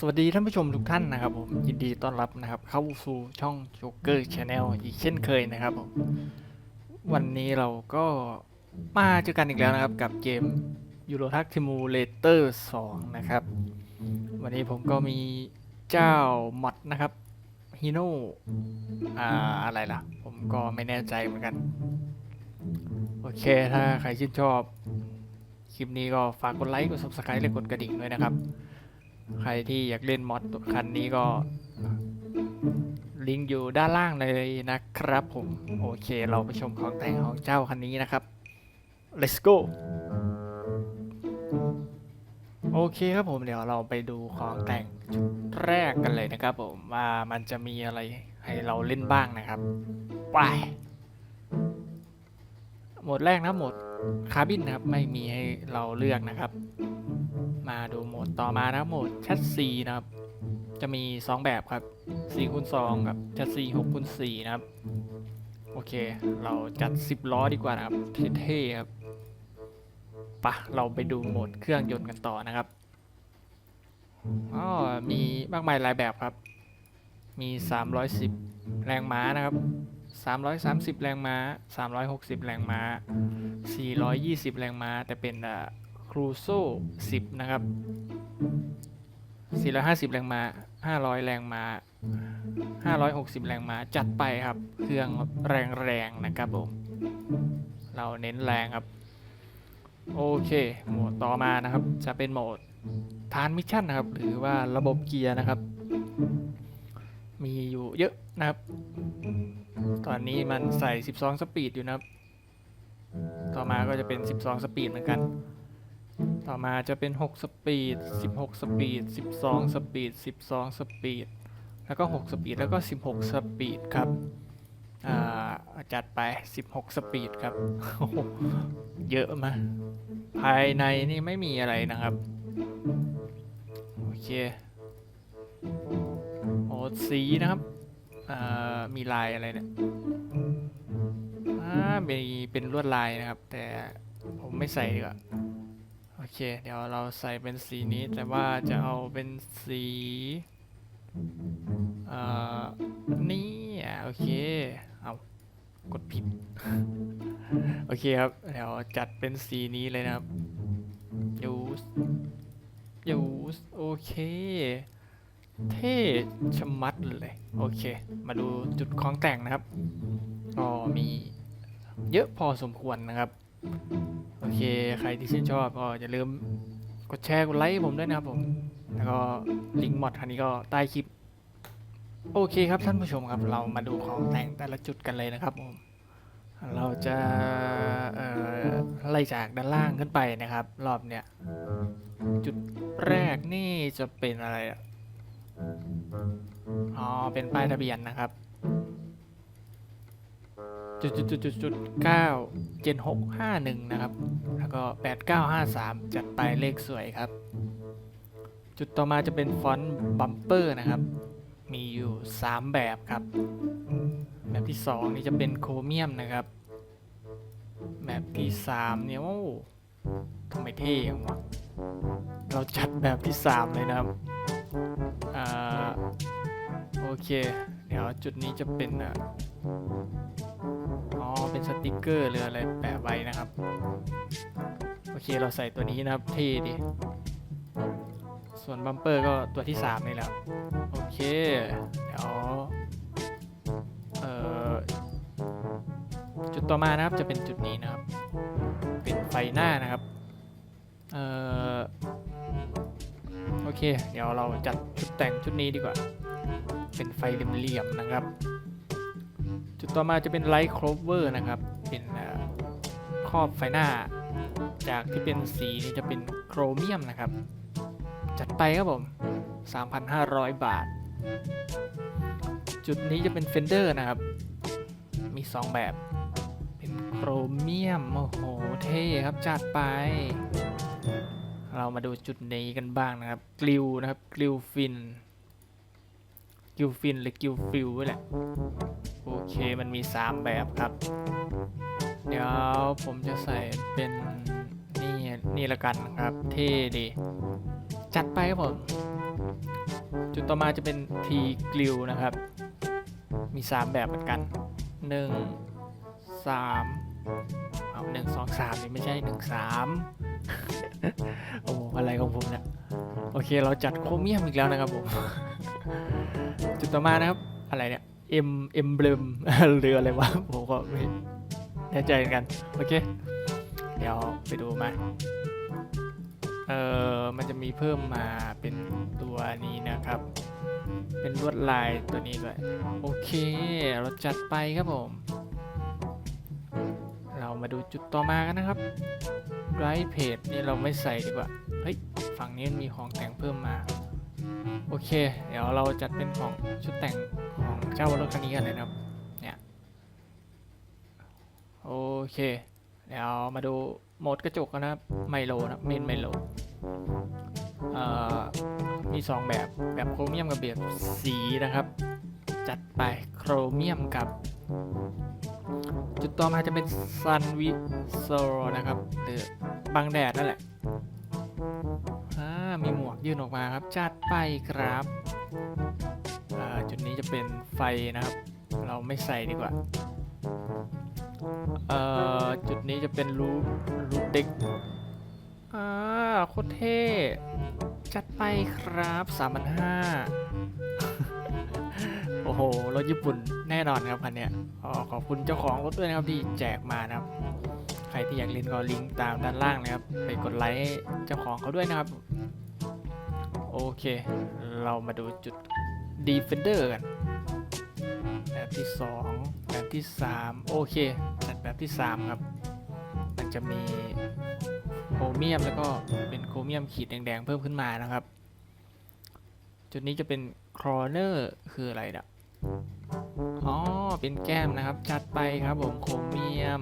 สวัสดีท่านผู้ชมทุกท่านนะครับผมยินดีต้อนรับนะครับ เข้าสู่ช่องโจ๊กเกอร์ชาแนลอีกเช่นเคยนะครับผมวันนี้เราก็มาเจอกันอีกแล้วนะครับ กับเกม Euro Truck Simulator 2นะครับ วันนี้ผมก็มีเจ้ามอดนะครับฮีโน่อ่าอะไรล่ะ ผมก็ไม่แน่ใจเหมือนกัน โอเคถ้าใครชื่นชอบ คลิปนี้ก็ฝากกดไลค์กด subscribe และกดกระดิ่งด้วยนะครับ ใครที่อยากเล่นมอดคันนี้ก็ ลิงก์อยู่ด้านล่างเลยนะครับผม โอเคเราไปชมของแต่งของเจ้าคันนี้นะครับ let's go โอเคครับผมเดี๋ยวเราไปดูของแต่งชุดแรกกันเลยนะครับผมว่ามันจะมีอะไรให้เราเล่นบ้างนะครับไปหมดแรกนะหมดคาร์บินนะครับไม่มีให้เราเลือกนะครับ มาดูโหมดต่อมานะโหมดแชสซีนะครับ จะมี 2 แบบครับ4คูณ2กับแชสซี6คูณ4นะครับ โอเค เราจัด 10 ล้อดีกว่านะครับ เท่ๆครับปะเราไปดูโหมดเครื่องยนต์กันต่อนะครับอ๋อมีมากมายหลายแบบครับ มี 310 แรงม้านะครับ 330 แรงม้า 360 แรงม้า 420 แรงม้า แต่เป็นอ่า ครูโซ่10 นะครับ 450 แรงม้า 500 แรงม้า 560 แรงม้า จัดไปครับ เครื่องแรงๆนะครับผม เราเน้นแรงครับ โอเค โหมดต่อมานะครับ จะเป็นโหมดทานมิชชั่นนะครับ หรือว่าระบบเกียร์นะครับ มีอยู่เยอะนะครับ ตอนนี้มันใส่ 12 สปีดอยู่นะครับ ต่อมาก็จะเป็น 12 สปีดเหมือนกัน ต่อมาจะเป็น 6 สปีด 16 สปีด 12 สปีด 12 สปีด แล้วก็ 6 สปีด แล้วก็ 16 สปีดครับ อ่า จัดไป 16 สปีดครับ เยอะมา ภายในนี่ไม่มีอะไรนะครับ โอเคโอ้สีนะครับ อ่า มีลายอะไรเนี่ยอ่ามีเป็นลวดลายนะครับ แต่ผมไม่ใส่ดีกว่า โอเค เดี๋ยวเราใส่เป็นสีนี้แต่ว่าจะเอาเป็นสีเอ่อนี่อะโอเค เอากดผิด โอเคครับ เดี๋ยวจัดเป็นสีนี้เลยนะครับยูสยูสโอเค เท่ชะมัดเลย โอเค มาดูจุดของแต่งนะครับ ก็มีเยอะพอสมควรนะครับ โอเค ใครที่ชื่นชอบก็อย่าลืมกดแชร์กดไลค์ผมด้วยนะครับผม แล้วก็ลิงก์มอดคันนี้ก็ใต้คลิป โอเคครับท่านผู้ชมครับ เรามาดูของแต่งแต่ละจุดกันเลยนะครับผม เราจะไล่จากด้านล่างขึ้นไปนะครับ รอบเนี้ยจุดแรกนี่จะเป็นอะไรอ๋อเป็นป้ายทะเบียนนะครับ จุดจุดจุดจุดจุดเก้าเจ็ดหกห้าหนึ่งนะครับ แล้วก็แปดเก้าห้าสามจัดไปเลขสวยครับ จุดต่อมาจะเป็นฟอนต์บัมเปอร์นะครับ มีอยู่สามแบบครับ แบบที่สองนี่จะเป็นโครเมียมนะครับ แบบที่สามเนี่ยโอ้ทำไมเท่ยังวะเราจัดแบบที่สามเลยนะครับอ่าโอเค เดี๋ยวจุดนี้จะเป็นอะ อ๋อ เป็นสติกเกอร์หรืออะไรแปะไว้นะครับ โอเคเราใส่ตัวนี้นะครับ เท่ดี ส่วนบัมเปอร์ก็ตัวที่ 3 นี่แหละ โอเค เดี๋ยว เอ่อ จุดต่อมานะครับจะเป็นจุดนี้นะครับ เป็นไฟหน้านะครับ เอ่อ โอเค เดี๋ยวเราจัดชุดแต่งชุดนี้ดีกว่า เป็นไฟเหลี่ยมๆนะครับ จุดต่อมาจะเป็นไลท์โครเวอร์นะครับ เป็นครอบไฟหน้า จากที่เป็นสีนี่จะเป็นโครเมียมนะครับ จัดไปครับผม 3,500 บาท จุดนี้จะเป็นเฟนเดอร์นะครับ มี 2 แบบ เป็นโครเมียม โอ้โห เท่ครับ จัดไป เรามาดูจุดนี้กันบ้างนะครับ กลิวนะครับ กลิวฟิน กิวฟินหรือกิวฟิลแหละ โอเคมันมี 3 แบบครับ เดี๋ยวผมจะใส่เป็นนี่นี่ละกันครับเท่ดี จัดไปครับผม จุดต่อมาจะเป็น T grill นะครับ มี 3 แบบเหมือนกัน 1 3เอา1 2 3นี่ไม่ใช่ 1 3 โอ้อะไรของผมเนี่ยโอเคเราจัดโครเมียมอีกแล้วนะครับผม จุดต่อมานะครับอะไรเนี่ย M emblem หรืออะไรวะผมก็ไม่แน่ใจเหมือนกัน โอเค เดี๋ยวไปดูมา เออมันจะมีเพิ่มมาเป็นตัวนี้นะครับ เป็นลวดลายตัวนี้ด้วย โอเค เราจัดไปครับผม เรามาดูจุดต่อมากันนะครับไรเพจนี่เราไม่ใส่ดีกว่า เฮ้ย ฝั่งนี้มีของแต่งเพิ่มมา โอเค เดี๋ยวเราจัดเป็นของชุดแต่ง เจ้ารถคันนี้กันเลยนะครับ เนี่ย โอเค เดี๋ยวมาดูโหมดกระจกกันนะครับ ไมโลนะเมนไมโลเอ่อมี 2 แบบแบบโครเมียมกับแบบสีนะครับ จัดไปโครเมียมกับ จุดต่อมาจะเป็นซันวิโซนะครับ หรือบังแดดนั่นแหละมีหมวกยื่นออกมาครับ จัดไปครับ จุดนี้จะเป็นไฟนะครับ เราไม่ใส่ดีกว่า เอ่อ จุดนี้จะเป็นรูรูเด็กอ่าโคตรเท่ จัดไปครับ3 5 0 0โอ้โห รถญี่ปุ่นแน่นอนครับคันเนี้ยอ๋อขอบคุณเจ้าของรถด้วยนะครับที่แจกมานะครับ ใครที่อยากเล่นก็ลิงก์ตามด้านล่างนะครับ ไปกดไลค์เจ้าของเขาด้วยนะครับ โอเค เรามาดูจุด Defender กันแบบที่ 2 แบบที่ 3 โอเค จัดแบบที่ 3 ครับ มันจะมีโครเมียมแล้วก็เป็นโครเมียมขีดแดงๆ เพิ่มขึ้นมานะครับ จุดนี้จะเป็นครอเนอร์คืออะไรนะอ๋อ เป็นแก้มนะครับ จัดไปครับผมโครเมียม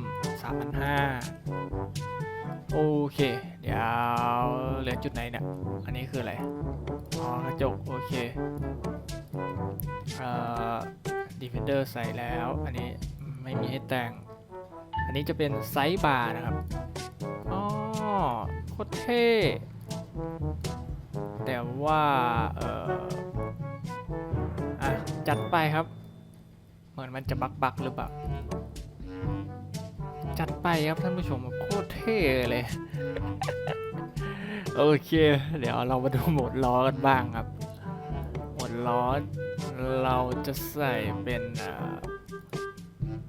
3,500 โอเค เดี๋ยวเหลือจุดไหนเนี่ย อันนี้คืออะไร อ๋อกระจก โอเค เอ่อ Defender ใส่แล้ว อันนี้ไม่มีให้แต่ง อันนี้จะเป็นไซส์บาร์นะครับ อ๋อ โคตรเท่ แต่ว่า เอ่ออะ จัดไปครับ เหมือนมันจะบักบักหรือเปล่า จัดไปครับท่านผู้ชมโคตรเท่เลย โอเค เดี๋ยวเรามาดูโหมดล้อกันบ้างครับ ล้อเราจะใส่เป็นเอ่อ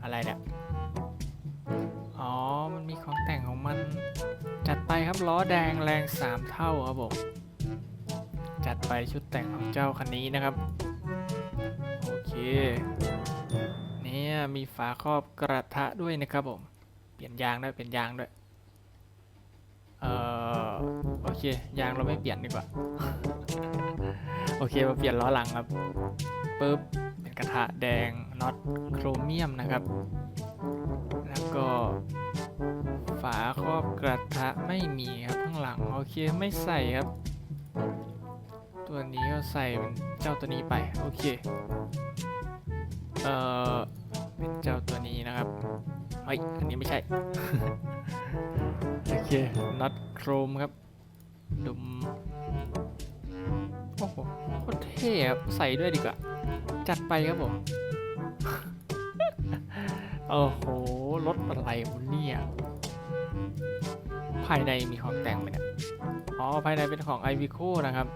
อะไรเนี่ย อ๋อ มันมีของแต่งของมัน จัดไปครับล้อแดงแรง 3 เท่าครับผม จัดไปชุดแต่งของเจ้าคันนี้นะครับ โอเค เนี่ยมีฝาครอบกระทะด้วยนะครับผม เปลี่ยนยางด้วยเปลี่ยนยางด้วย เอ่อ โอเค ยางเราไม่เปลี่ยนดีกว่า โอเคมาเปลี่ยนล้อหลังครับปึ๊บเป็นกระทะแดงน็อตโครเมียมนะครับ แล้วก็ ฝาครอบกระทะไม่มีครับข้างหลังโอเคไม่ใส่ครับ ตัวนี้ก็ใส่เป็นเจ้าตัวนี้ไปโอเคเอ่อเป็นเจ้าตัวนี้นะครับเฮ้ยอันนี้ไม่ใช่โอเคน็อตโครมครับดุม โอ้โหโคตรเท่ครับใส่ด้วยดีกว่า จัดไปครับผม โอ้โหรถอะไรวะเนี่ย ภายในมีของแต่งไหมเนี่ยอ๋อ ภายในเป็นของ i v i c o นะครับ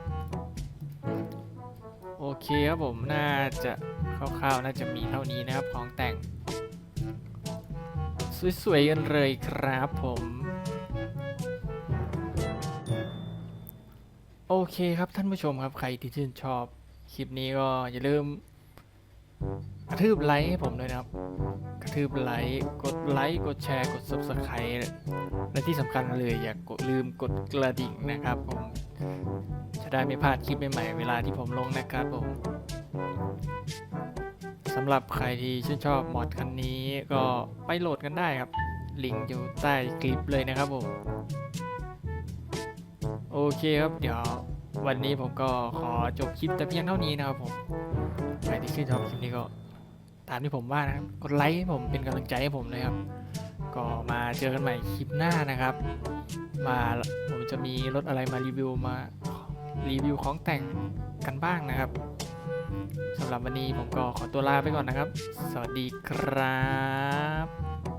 โอเคครับผม น่าจะคร่าวๆ น่าจะมีเท่านี้นะครับ ของแต่ง สวยๆกันเลยครับผม เคครับท่านผู้ชมครับใครที่ชื่นชอบคลิปนี้ก็อย่าลืมกระทืบไลค์ให้ผมด้วยนะครับ กระทืบไลค์กดไลค์กดแชร์กด subscribe และที่สำคัญเลยอย่ากดลืมกดกระดิ่งนะครับผมจะได้ไม่พลาดคลิปใหม่ๆเวลาที่ผมลงนะครับผมสำหรับใครที่ชื่นชอบมอดคันนี้ก็ไปโหลดกันได้ครับ ลิงก์อยู่ใต้คลิปเลยนะครับผม โอเคครับ เดี๋ยว วันนี้ผมก็ขอจบคลิปแต่เพียงเท่านี้นะครับผมใครที่ชื่นชอบคลิปนี้ก็ตามที่ผมว่านะครับ กดไลค์ให้ผมเป็นกำลังใจให้ผมเลยครับ ก็มาเจอกันใหม่คลิปหน้านะครับ มาผมจะมีรถอะไรมารีวิวมารีวิวของแต่งกันบ้างนะครับสำหรับวันนี้ผมก็ขอตัวลาไปก่อนนะครับ สวัสดีครับ